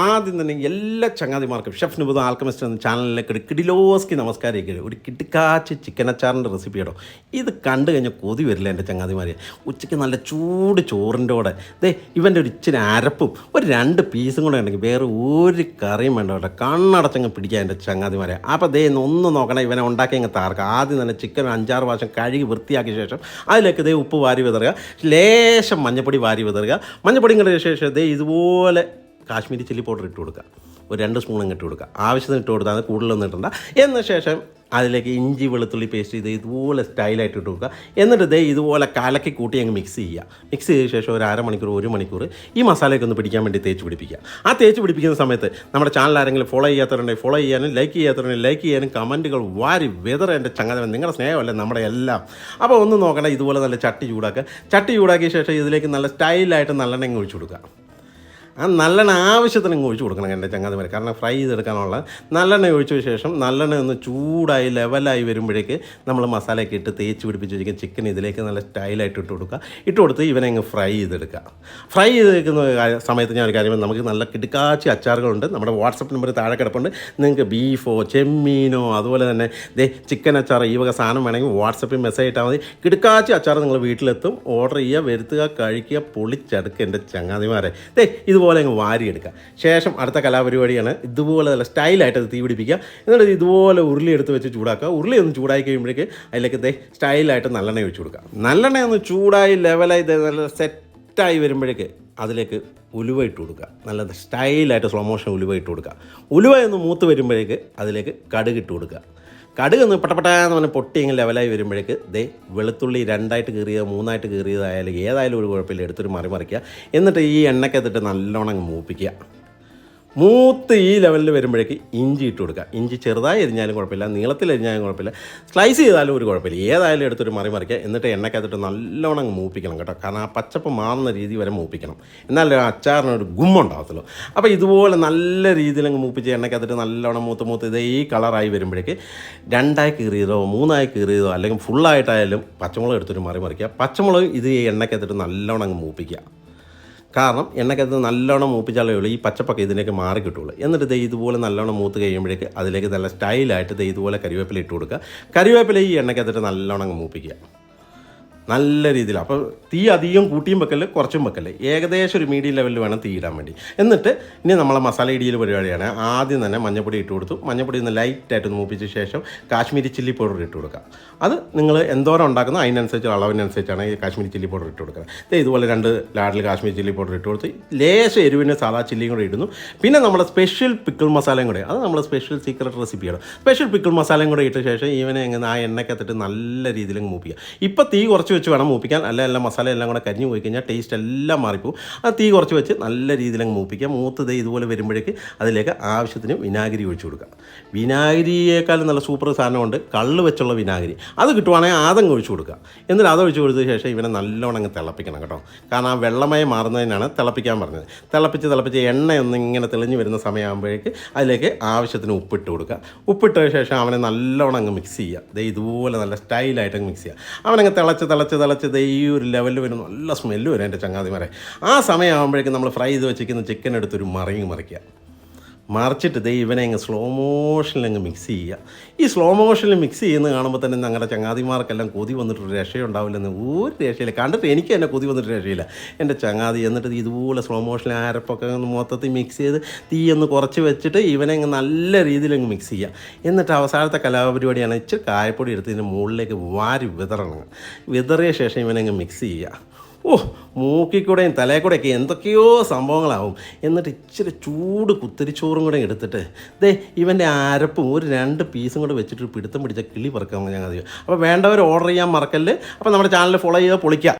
ആദ്യം തന്നെ എല്ലാ ചങ്ങാതിമാർക്കും ഷെഫ് നിബുദ ആൽക്കമിസ്റ്റ് എന്ന ചാനലിലേക്ക് ഒരു നമസ്കാരം ഒരു കിട്ടിക്കാച്ച് ചിക്കൻ അച്ചാറിന്റെ റെസിപ്പി ഇടും ഇത് കണ്ടു കഴിഞ്ഞാൽ കൊതി വരില്ല എന്റെ ചങ്ങാതിമാരെ. ഉച്ചയ്ക്ക് നല്ല ചൂട് ചോറിന്റെ കൂടെ. ദേ ഇവന്റെ ഒരു ഇച്ചിരി അരപ്പും ഒരു രണ്ട് പീസും കൂടെ ഉണ്ടെങ്കിൽ വേറെ ഒരു കറിയും വേണ്ട കേട്ടോ. കണ്ണടച്ചങ്ങ് പിടിക്കാൻ എന്റെ ചങ്ങാതിമാരെ. അപ്പോൾ ദേ ഒന്ന് നോക്കണം ഇവനെ ഉണ്ടാക്കി അങ്ങ് താർക്കുക ആദ്യം തന്നെ ചിക്കൻ അഞ്ചാറ് പ്രാവശ്യം കഴുകി വൃത്തിയാക്കിയ ശേഷം അതിലേക്ക് ദേ ഉപ്പ് വാരി വിതറുക. ലേശം മഞ്ഞപ്പൊടി വാരി വിതറുക. മഞ്ഞപ്പൊടി കണ്ടതിന് ശേഷം ദേ ഇതുപോലെ കാശ്മീരി ചില്ലി പൗഡർ ഇട്ട് കൊടുക്കുക. ഒരു രണ്ട് സ്പൂൺ ഇട്ട് കൊടുക്കുക. ആവശ്യത്തിന് ഇട്ട് കൊടുത്താൽ കൂടുതലൊന്നും ഇട്ടണ്ട എന്ന ശേഷം അതിലേക്ക് ഇഞ്ചി വെളുത്തുള്ളി പേസ്റ്റ് ചെയ്ത് ഇതുപോലെ സ്റ്റൈലായിട്ട് ഇട്ട് കൊടുക്കുക. എന്നിട്ട് ദേ ഇതുപോലെ കലക്കി കൂട്ടി അങ്ങ് മിക്സ് ചെയ്യുക. മിക്സ് ചെയ്ത ശേഷം ഒരു അരമണിക്കൂർ ഒരു മണിക്കൂർ ഈ മസാലയൊക്കെ ഒന്ന് പിടിക്കാൻ വേണ്ടി തേച്ച് പിടിപ്പിക്കുക. ആ തേച്ച് പിടിപ്പിക്കുന്ന സമയത്ത് നമ്മുടെ ചാനൽ ആരെങ്കിലും ഫോളോ ചെയ്യാത്തവരുണ്ടെങ്കിൽ ഫോളോ ചെയ്യാനും ലൈക്ക് ചെയ്യാത്തവരുണ്ടെങ്കിൽ ലൈക്ക് ചെയ്യാനും കമന്റുകൾ വാരി വെതർ എന്റെ ചങ്ങല നിങ്ങളുടെ സ്നേഹമല്ലേ നമ്മുടെ എല്ലാം. അപ്പോൾ ഒന്ന് നോക്കണം ഇതുപോലെ നല്ല ചട്ടി ചൂടാക്കുക. ചട്ടി ചൂടാക്കിയ ശേഷം ഇതിലേക്ക് നല്ല സ്റ്റൈലായിട്ട് നല്ലെണ്ണ ഒഴിച്ചു കൊടുക്കുക. ആ നല്ലെണ്ണ ആവശ്യത്തിന് ഒഴിച്ച് കൊടുക്കണം എന്റെ ചങ്ങാതിമാരെ. കാരണം ഫ്രൈ ചെയ്തെടുക്കാനുള്ള നല്ലെണ്ണ ഒഴിച്ച ശേഷം നല്ലെണ്ണ ഒന്ന് ചൂടായി ലെവലായി വരുമ്പോഴേക്ക് നമ്മൾ മസാലയൊക്കെ ഇട്ട് തേച്ച് പിടിപ്പിച്ച് വെച്ചിരിക്കുന്ന ചിക്കൻ ഇതിലേക്ക് നല്ല സ്റ്റൈലായിട്ട് ഇട്ട് കൊടുക്കുക. ഇട്ട് കൊടുത്ത് ഇവനെ അങ്ങ് ഫ്രൈ ചെയ്തെടുക്കുക. ഫ്രൈ ചെയ്തെടുക്കുന്ന സമയത്ത് ഞാൻ ഒരു കാര്യം. നമുക്ക് നല്ല കിടുക്കാച്ചി അച്ചാറുകളുണ്ട്. നമ്മുടെ വാട്സപ്പ് നമ്പർ താഴെ കിടപ്പുണ്ട്. നിങ്ങൾക്ക് ബീഫോ ചെമ്മീനോ അതുപോലെ തന്നെ ദേ ചിക്കൻ അച്ചാർ ഈ വക സാധനം വേണമെങ്കിൽ വാട്സപ്പിൽ മെസ്സേജ് ഇട്ടാൽ മതി. കിടുക്കാച്ചി അച്ചാർ നിങ്ങൾ വീട്ടിലെത്തും. ഓർഡർ ചെയ്യുക വരുത്തുക കഴിക്കുക പൊളിച്ചെടുക്കുക എന്റെ ചങ്ങാതിമാരെ. ദേ ഇതുപോലെ അങ്ങ് വാരിയെടുക്കുക. ശേഷം അടുത്ത കലാപരിപാടിയാണ് ഇതുപോലെ നല്ല സ്റ്റൈലായിട്ട് അത് തീ പിടിപ്പിക്കുക എന്നിട്ട് ഇതുപോലെ ഉരുളി എടുത്ത് വെച്ച് ചൂടാക്കുക. ഉരുളി ഒന്ന് ചൂടായി കഴിയുമ്പോഴേക്ക് അതിലേക്ക് ഇതേ സ്റ്റൈലായിട്ട് നല്ലെണ്ണ ഒഴിച്ച് കൊടുക്കുക. നല്ലെണ്ണ ഒന്ന് ചൂടായി ലെവലായി നല്ല സെറ്റായി വരുമ്പോഴേക്ക് അതിലേക്ക് ഉലുവ ഇട്ട് കൊടുക്കുക. നല്ല സ്റ്റൈലായിട്ട് സ്ലോ മോഷൻ ഉലുവ ഇട്ട് കൊടുക്കുക. ഉലുവ ഒന്ന് മൂത്ത് വരുമ്പോഴേക്ക് അതിലേക്ക് കടുക് ഇട്ട് കൊടുക്കുക. കടുക് ഒന്ന് പട്ടപ്പട്ടാന്ന് പറഞ്ഞ് പൊട്ടി ഇങ്ങനെ ലെവലായി വരുമ്പോഴേക്ക് ദേ വെളുത്തുള്ളി രണ്ടായിട്ട് കീറിയതോ മൂന്നായിട്ട് കീറിയതായാലും ഏതായാലും ഒരു കുഴപ്പമില്ല എടുത്തൊരു മറി മറിക്കുക. എന്നിട്ട് ഈ എണ്ണക്കകത്തിട്ട് നല്ലോണം മൂപ്പിക്കുക. മൂത്ത് ഈ ലെവലിൽ വരുമ്പോഴേക്ക് ഇഞ്ചി ഇട്ട് കൊടുക്കുക. ഇഞ്ചി ചെറുതായി എരിഞ്ഞാലും കുഴപ്പമില്ല നീളത്തിൽ എരിഞ്ഞാലും കുഴപ്പമില്ല സ്ലൈസ് ചെയ്താലും ഒരു കുഴപ്പമില്ല. ഏതായാലും എടുത്തൊരു മറി മറിക്കുക. എന്നിട്ട് എണ്ണക്കകത്തിട്ട് നല്ലോണം മൂപ്പിക്കണം കേട്ടോ. കാരണം ആ പച്ചപ്പ് മാറുന്ന രീതി വരെ മൂപ്പിക്കണം. എന്നാലേ ആ അച്ചാറിനൊരു ഗുമ്മുണ്ടാകത്തുള്ളൂ അപ്പോൾ ഇതുപോലെ നല്ല രീതിയിൽ അങ്ങ് മൂപ്പിച്ച് എണ്ണക്കകത്തിട്ട് നല്ലോണം മൂത്ത് മൂത്ത് ഇതേ ഈ കളറായി വരുമ്പോഴേക്ക് രണ്ടായി കീറിയതോ മൂന്നായി കീറിയതോ അല്ലെങ്കിൽ ഫുള്ളായിട്ടായാലും പച്ചമുളക് എടുത്തൊരു മറി മറിക്കുക. പച്ചമുളക് ഇത് ഈ എണ്ണക്കകത്തിട്ട് നല്ലോണം അങ്ങ് മൂപ്പിക്കുക. കാരണം എണ്ണക്കകത്ത് നല്ലോണം മൂപ്പിച്ചാലേ ഉള്ളൂ. ഈ പച്ചപ്പൊക്കെ ഇതിനൊക്കെ മാറി കിട്ടുള്ളൂ എന്നിട്ട് ദേ ഇതുപോലെ നല്ലോണം മൂത്ത് കഴിയുമ്പോഴേക്ക് അതിലേക്ക് നല്ല സ്റ്റൈലായിട്ട് ദേ ഇതുപോലെ കറിവേപ്പില ഇട്ട് കൊടുക്കുക. കറിവേപ്പില ഈ എണ്ണക്കകത്തിട്ട് നല്ലോണം മൂപ്പിക്കുക. നല്ല രീതിയിൽ അപ്പോൾ തീ അധികം കൂട്ടിയും വെക്കൽ കുറച്ചും വെക്കൽ. ഏകദേശം ഒരു മീഡിയം ലെവലിൽ വേണം തീ ഇടാൻ വേണ്ടി. എന്നിട്ട് ഇനി നമ്മളെ മസാല ഇടിയിൽ പരിപാടിയാണ്. ആദ്യം തന്നെ മഞ്ഞപ്പൊടി ഇട്ട് കൊടുത്തു. മഞ്ഞപ്പൊടി ഒന്ന് ലൈറ്റായിട്ട് ഒന്ന് മൂപ്പിച്ച ശേഷം കാശ്മീരി ചില്ലി പൗഡർ ഇട്ട് കൊടുക്കുക. അത് നിങ്ങൾ എന്തോരം ഉണ്ടാക്കുന്നോ അതിനനുസരിച്ച് അളവിനനുസരിച്ചാണ് ഈ കാശ്മീരി ചില്ലി പൗഡർ ഇട്ട് കൊടുക്കുക. ദേ ഇതുപോലെ രണ്ട് ലാഡിൽ കാശ്മീരി ചില്ലി പൗഡർ ഇട്ട് കൊടുത്ത് ലേശം എരിവിന് സാധാ ചില്ലിയും കൂടെ ഇടുന്നു. പിന്നെ നമ്മുടെ സ്പെഷ്യൽ പിക്കിൾ മസാലയും കൂടെ അത് നമ്മുടെ സ്പെഷ്യൽ സീക്രട്ട് റെസിപ്പിയാണ് സ്പെഷ്യൽ പിക്കിൾ മസാലയും കൂടെ ഇട്ട ശേഷം ഈവനെ എങ്ങനെ ആ എണ്ണക്കത്തിട്ട് നല്ല രീതിയിൽ മൂപ്പിക്കുക. ഇപ്പോൾ തീ കുറച്ച് വെച്ച് വേണം മൂപ്പിക്കാൻ. അല്ല എല്ലാം മസാല എല്ലാം കൂടെ കരിഞ്ഞു പോയി കഴിഞ്ഞാൽ ടേസ്റ്റ് എല്ലാം മാറിപ്പോവും. ആ തീ കുറച്ച് വെച്ച് നല്ല രീതിയിൽ അങ്ങ് മൂപ്പിക്കുക. മൂത്തത് ഇതുപോലെ വരുമ്പോഴേക്ക് അതിലേക്ക് ആവശ്യത്തിന് വിനാഗിരി ഒഴിച്ചു കൊടുക്കുക. വിനാഗിരിയേക്കാളും നല്ല സൂപ്പർ സാധനമുണ്ട്. കള്ള് വെച്ചുള്ള വിനാഗിരി. അത് കിട്ടുവാണെങ്കിൽ ആദ്യം ഒഴിച്ചു കൊടുക്കുക. എന്നിട്ട് അത് ഒഴിച്ചു കൊടുത്ത ശേഷം ഇവനെ നല്ലോണം അങ്ങ് തിളപ്പിക്കണം കേട്ടോ. കാരണം ആ വെള്ളമായി മാറുന്നതിനാണ് തിളപ്പിക്കാൻ പറഞ്ഞത്. തിളപ്പിച്ച് തിളപ്പിച്ച് എണ്ണയൊന്നും ഇങ്ങനെ തെളിഞ്ഞു വരുന്ന സമയമാകുമ്പോഴേക്ക് അതിലേക്ക് ആവശ്യത്തിന് ഉപ്പിട്ട് കൊടുക്കുക. ഉപ്പിട്ട ശേഷം അവനെ നല്ലോണം അങ്ങ് മിക്സ് ചെയ്യുക. ദേ ഇതുപോലെ നല്ല സ്റ്റൈലായിട്ട് അങ്ങ് മിക്സ് ചെയ്യുക. അവനങ്ങ് തിളച്ച് തിളച്ച് തിളച്ച് ദേ ഈ ഒരു ലെവലിൽ വരും നല്ല സ്മെല്ല് വരും എന്റെ ചങ്ങാതിമാരെ. ആ സമയമാകുമ്പോഴേക്കും നമ്മൾ ഫ്രൈ ചെയ്ത് വെച്ചിരിക്കുന്ന ചിക്കൻ എടുത്തൊരു മറിയും മറിക്കുക. മറിച്ചിട്ട് ദേ ഇവനെ അങ്ങ് സ്ലോ മോഷനിൽ അങ്ങ് മിക്സ് ചെയ്യുക. ഈ സ്ലോ മോഷനിൽ മിക്സ് ചെയ്യുന്ന കാണുമ്പോൾ തന്നെ ഞങ്ങളുടെ ചങ്ങാതിമാർക്കെല്ലാം കൊതി വന്നിട്ടൊരു രക്ഷയുണ്ടാവില്ലെന്ന് ഒരു രക്ഷയില്ല. കണ്ടിട്ട് എനിക്ക് തന്നെ കൊതി വന്നിട്ട് രക്ഷയില്ല. എന്റെ ചങ്ങാതി എന്നിട്ട് ഇതുപോലെ സ്ലോ മോഷനിൽ ആരപ്പൊക്കെ ഒന്ന് മൊത്തത്തിൽ മിക്സ് ചെയ്ത് തീ ഒന്ന് കുറച്ച് വെച്ചിട്ട് ഇവനെ അങ്ങ് നല്ല രീതിയിൽ അങ്ങ് മിക്സ് ചെയ്യുക. എന്നിട്ട് അവസാനത്തെ കലാപരിപാടിയാണ് ഇച്ചിരി കായപ്പൊടി എടുത്ത് ഇതിന്റെ മുകളിലേക്ക് വാരി വിതറണം. വിതറിയ ശേഷം ഇവനെ അങ്ങ് മിക്സ് ചെയ്യുക. ഓ മൂക്കിക്കൂടെയും തലയെക്കൂടെയൊക്കെ എന്തൊക്കെയോ സംഭവങ്ങളാവും. എന്നിട്ട് ഇച്ചിരി ചൂട് കുത്തിരിച്ചോറും കൂടെ എടുത്തിട്ട് ദേ ഇവന്റെ അരപ്പും ഒരു രണ്ട് പീസും കൂടെ വെച്ചിട്ട് പിടുത്തം പിടിച്ച കിളി പറക്കാൻ ഞങ്ങൾ അപ്പോൾ വേണ്ടവർ ഓർഡർ ചെയ്യാൻ മറക്കല്ല്. അപ്പോൾ നമ്മുടെ ചാനൽ ഫോളോ ചെയ്താൽ പൊളിക്കുക